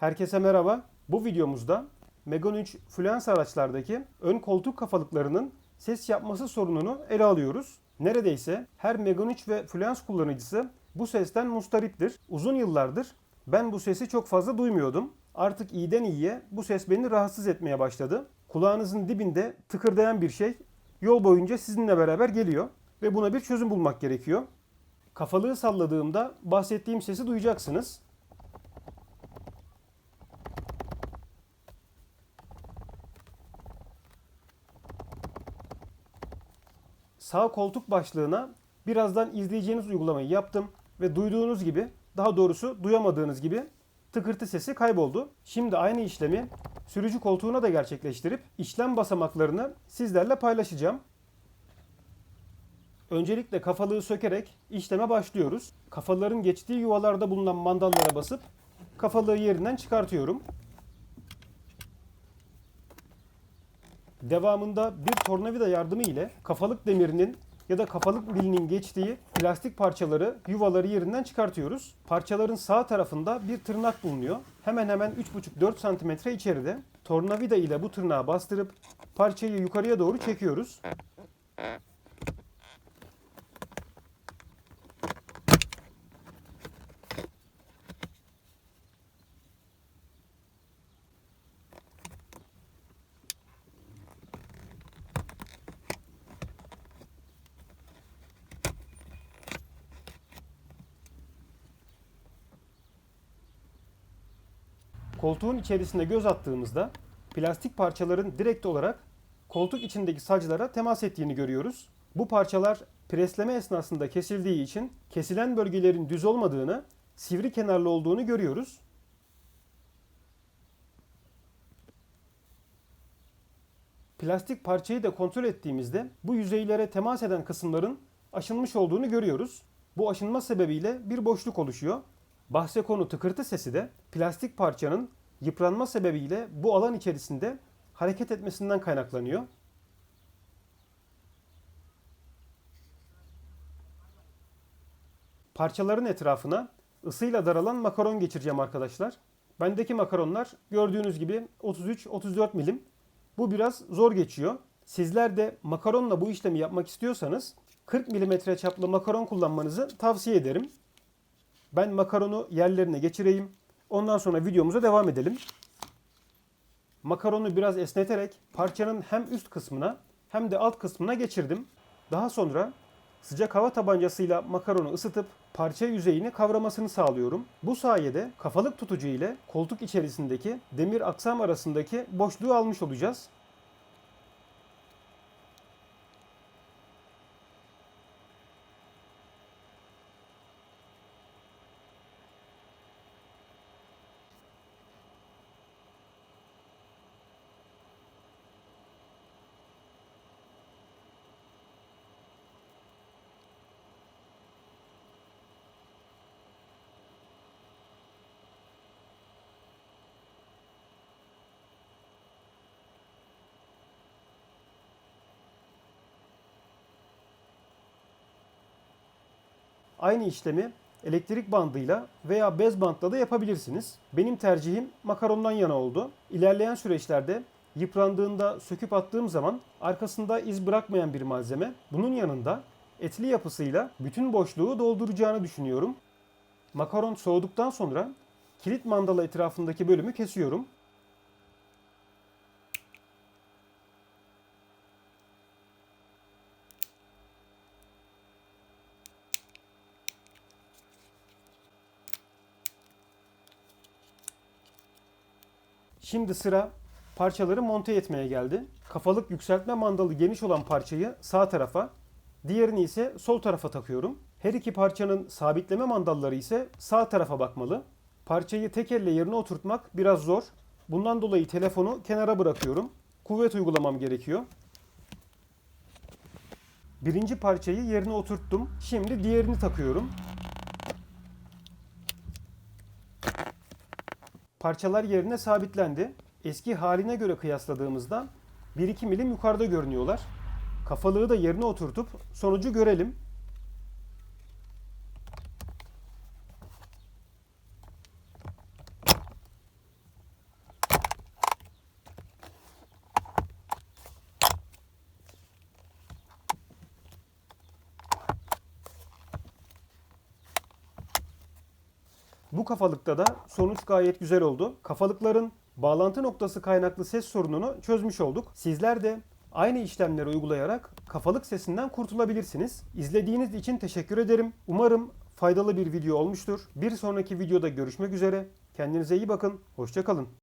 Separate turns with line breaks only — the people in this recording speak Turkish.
Herkese merhaba. Bu videomuzda Megane 3 Fluence araçlardaki ön koltuk kafalıklarının ses yapması sorununu ele alıyoruz. Neredeyse her Megane 3 ve Fluence kullanıcısı bu sesten mustariptir. Uzun yıllardır ben bu sesi çok fazla duymuyordum. Artık iyiden iyiye bu ses beni rahatsız etmeye başladı. Kulağınızın dibinde tıkırdayan bir şey yol boyunca sizinle beraber geliyor ve buna bir çözüm bulmak gerekiyor. Kafalığı salladığımda bahsettiğim sesi duyacaksınız. Sağ koltuk başlığına birazdan izleyeceğiniz uygulamayı yaptım ve duyduğunuz gibi daha doğrusu duyamadığınız gibi tıkırtı sesi kayboldu. Şimdi aynı işlemi sürücü koltuğuna da gerçekleştirip işlem basamaklarını sizlerle paylaşacağım. Öncelikle kafalığı sökerek işleme başlıyoruz. Kafaların geçtiği yuvalarda bulunan mandallara basıp kafalığı yerinden çıkartıyorum. Devamında bir tornavida yardımı ile kafalık demirinin ya da kafalık milinin geçtiği plastik parçaları, yuvaları yerinden çıkartıyoruz. Parçaların sağ tarafında bir tırnak bulunuyor. Hemen hemen 3,5-4 cm içeride. Tornavida ile bu tırnağı bastırıp parçayı yukarıya doğru çekiyoruz. Koltuğun içerisinde göz attığımızda plastik parçaların direkt olarak koltuk içindeki saclara temas ettiğini görüyoruz. Bu parçalar presleme esnasında kesildiği için kesilen bölgelerin düz olmadığını, sivri kenarlı olduğunu görüyoruz. Plastik parçayı da kontrol ettiğimizde bu yüzeylere temas eden kısımların aşınmış olduğunu görüyoruz. Bu aşınma sebebiyle bir boşluk oluşuyor. Bahse konu tıkırtı sesi de plastik parçanın yıpranma sebebiyle bu alan içerisinde hareket etmesinden kaynaklanıyor. Parçaların etrafına ısıyla daralan makaron geçireceğim arkadaşlar. Bendeki makaronlar gördüğünüz gibi 33-34 milim. Bu biraz zor geçiyor. Sizler de makaronla bu işlemi yapmak istiyorsanız 40 mm çaplı makaron kullanmanızı tavsiye ederim. Ben makaronu yerlerine geçireyim. Ondan sonra videomuza devam edelim. Makaronu biraz esneterek parçanın hem üst kısmına hem de alt kısmına geçirdim. Daha sonra sıcak hava tabancasıyla makaronu ısıtıp parça yüzeyini kavramasını sağlıyorum. Bu sayede kafalık tutucu ile koltuk içerisindeki demir aksam arasındaki boşluğu almış olacağız. Aynı işlemi elektrik bandıyla veya bez bantla da yapabilirsiniz. Benim tercihim makarondan yana oldu. İlerleyen süreçlerde yıprandığında söküp attığım zaman arkasında iz bırakmayan bir malzeme. Bunun yanında etli yapısıyla bütün boşluğu dolduracağını düşünüyorum. Makaron soğuduktan sonra kilit mandala etrafındaki bölümü kesiyorum. Şimdi sıra parçaları monte etmeye geldi. Kafalık yükseltme mandalı geniş olan parçayı sağ tarafa, diğerini ise sol tarafa takıyorum. Her iki parçanın sabitleme mandalları ise sağ tarafa bakmalı. Parçayı tek elle yerine oturtmak biraz zor. Bundan dolayı telefonu kenara bırakıyorum. Kuvvet uygulamam gerekiyor. Birinci parçayı yerine oturttum. Şimdi diğerini takıyorum. Parçalar yerine sabitlendi. Eski haline göre kıyasladığımızda 1-2 milim yukarıda görünüyorlar. Kafalığı da yerine oturtup sonucu görelim. Bu kafalıkta da sonuç gayet güzel oldu. Kafalıkların bağlantı noktası kaynaklı ses sorununu çözmüş olduk. Sizler de aynı işlemleri uygulayarak kafalık sesinden kurtulabilirsiniz. İzlediğiniz için teşekkür ederim. Umarım faydalı bir video olmuştur. Bir sonraki videoda görüşmek üzere. Kendinize iyi bakın. Hoşçakalın.